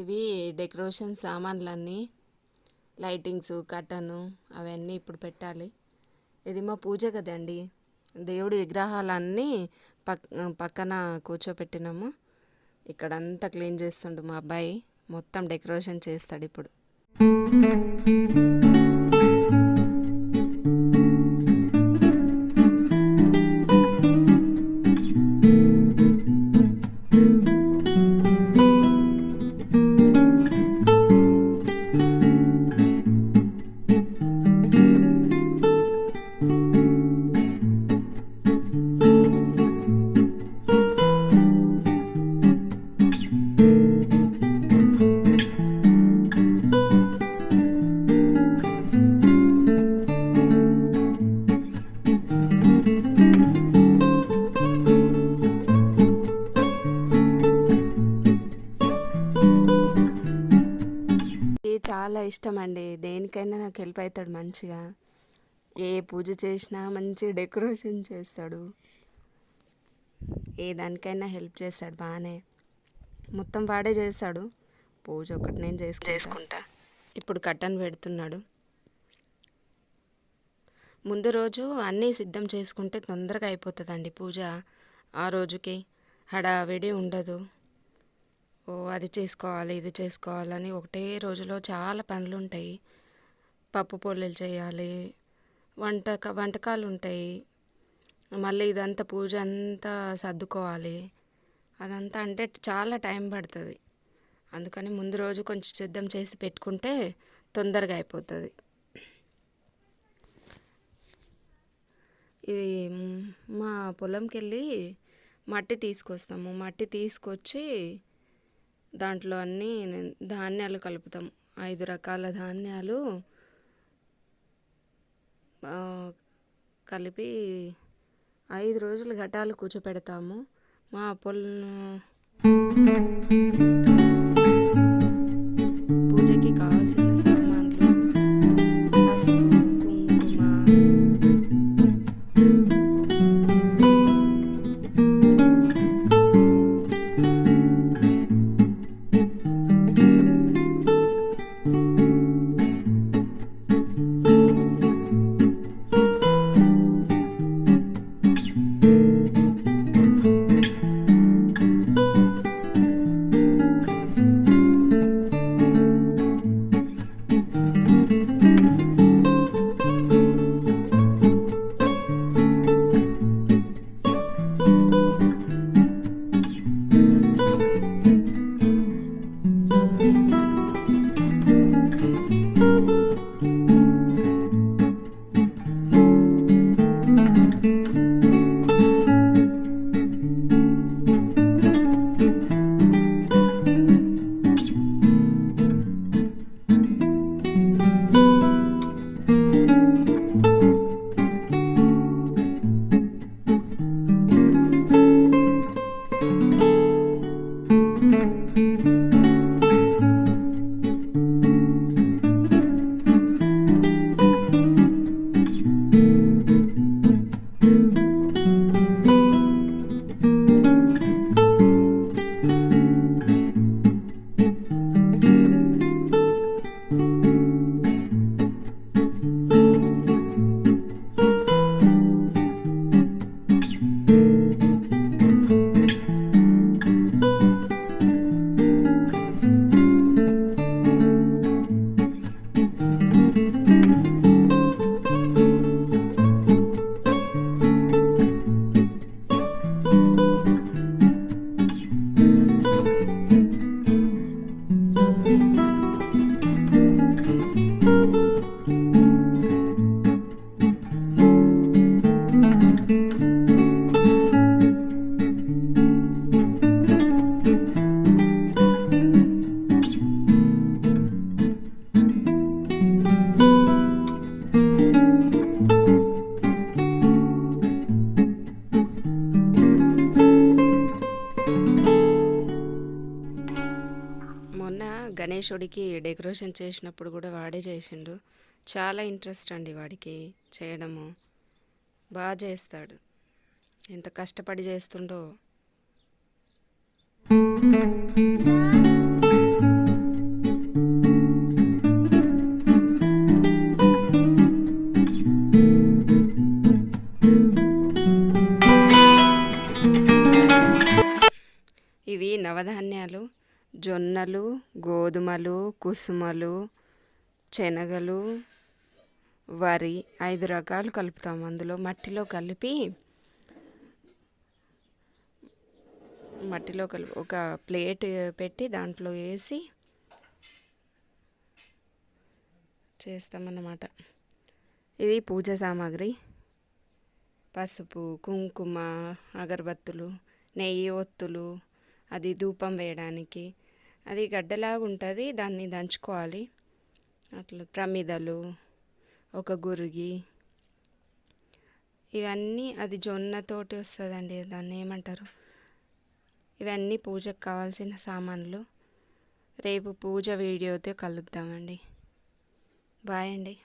ఇవి డెకరేషన్ సామాన్లన్నీ లైటింగ్స్ కట్టను అవన్నీ ఇప్పుడు పెట్టాలి. ఇది మా పూజ కదండి దేవుడి విగ్రహాలన్నీ పక్ పక్కన కూర్చోపెట్టినాము. ఇక్కడంతా క్లీన్ చేస్తుండు మా అబ్బాయి. మొత్తం డెకరేషన్ చేస్తాడు ఇప్పుడు. ఇష్టం అండి దేనికైనా నాకు హెల్ప్ అవుతాడు మంచిగా. ఏ పూజ చేసినా మంచి డెకరేషన్ చేస్తాడు. ఏ దానికైనా హెల్ప్ చేస్తాడు బాగానే మొత్తం వాడే చేస్తాడు. పూజ ఒకటి నేను చేసి చేసుకుంటా. ఇప్పుడు కట్టన్ పెడుతున్నాడు. ముందు రోజు అన్నీ సిద్ధం చేసుకుంటే తొందరగా అయిపోతుందండి పూజ. ఆ రోజుకి హడావిడి ఉండదు. అది చేసుకోవాలి ఇది చేసుకోవాలని ఒకటే రోజులో చాలా పనులు ఉంటాయి పప్పు పొల్లలు చేయాలి వంటక వంటకాలు ఉంటాయి మళ్ళీ ఇదంతా పూజ అంతా సర్దుకోవాలి. అదంతా అంటే చాలా టైం పడుతుంది. అందుకని ముందు రోజు కొంచెం సిద్ధం చేసి పెట్టుకుంటే తొందరగా అయిపోతుంది. ఇది మా పొలంకి వెళ్ళి మట్టి తీసుకొస్తాము. మట్టి తీసుకొచ్చి దాంట్లో అన్నీ ధాన్యాలు కలుపుతాం. ఐదు రకాల ధాన్యాలు కలిపి ఐదు రోజులు ఘటాలు కూర్చోపెడతాము. మా పొలం పూజకి కావాల్సిన గణేశుడికి డెకరేషన్ చేసినప్పుడు కూడా వాడే చేసిండు. చాలా ఇంట్రెస్ట్ అండి వాడికి చేయడము. బాగా చేస్తాడు. ఎంత కష్టపడి చేస్తుండో. ఇవి నవధాన్యాలు. జొన్నలు గోధుమలు కుసుమలు శనగలు వరి ఐదు రకాలు కలుపుతాం అందులో మట్టిలో కలిపి మట్టిలో కలిపి ఒక ప్లేట్ పెట్టి దాంట్లో వేసి చేస్తామన్నమాట. ఇది పూజ సామాగ్రి. పసుపు కుంకుమ అగరబత్తులు నెయ్యి ఒత్తులు అది ధూపం వేయడానికి. అది గడ్డలాగా ఉంటుంది దాన్ని దంచుకోవాలి. అట్లా ప్రమిదలు ఒక గురిగి. ఇవన్నీ అది జొన్నతోటి వస్తుందండి దాన్ని ఏమంటారు? ఇవన్నీ పూజకు కావాల్సిన సామాన్లు. రేపు పూజ వీడియోతో కలుద్దామండి. బాయ్ అండి.